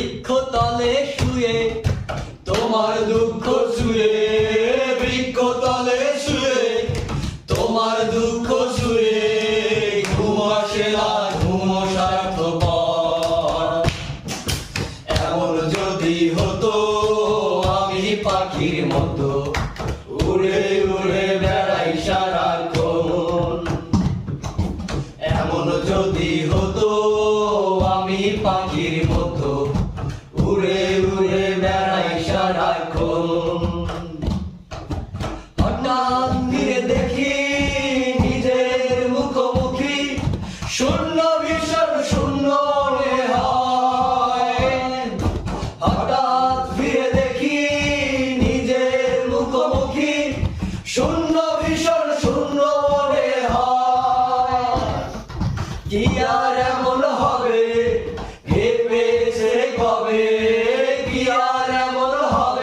বৃক্ষতলে শুয়ে, তোমার দুঃখ শুয়ে বৃক্ষতলে শুয়ে, তোমার দুঃখ শুয়ে ঘুম ঘুম স্বার্থপর। এমন যদি হতো, আমি পাখির মতো উড়ে উড়ে বেড়াই এমন যদি হতো, আমি পাখির মতো উড়ে উড়ে বেড়াই সারাক্ষণ। হঠাৎ ফিরে দেখি নিজের মুখোমুখি শূন্য ভীষণ শূন্য হঠাৎ ফিরে দেখি নিজের মুখোমুখি শূন্য ভীষণ শূন্য হয়। কি আর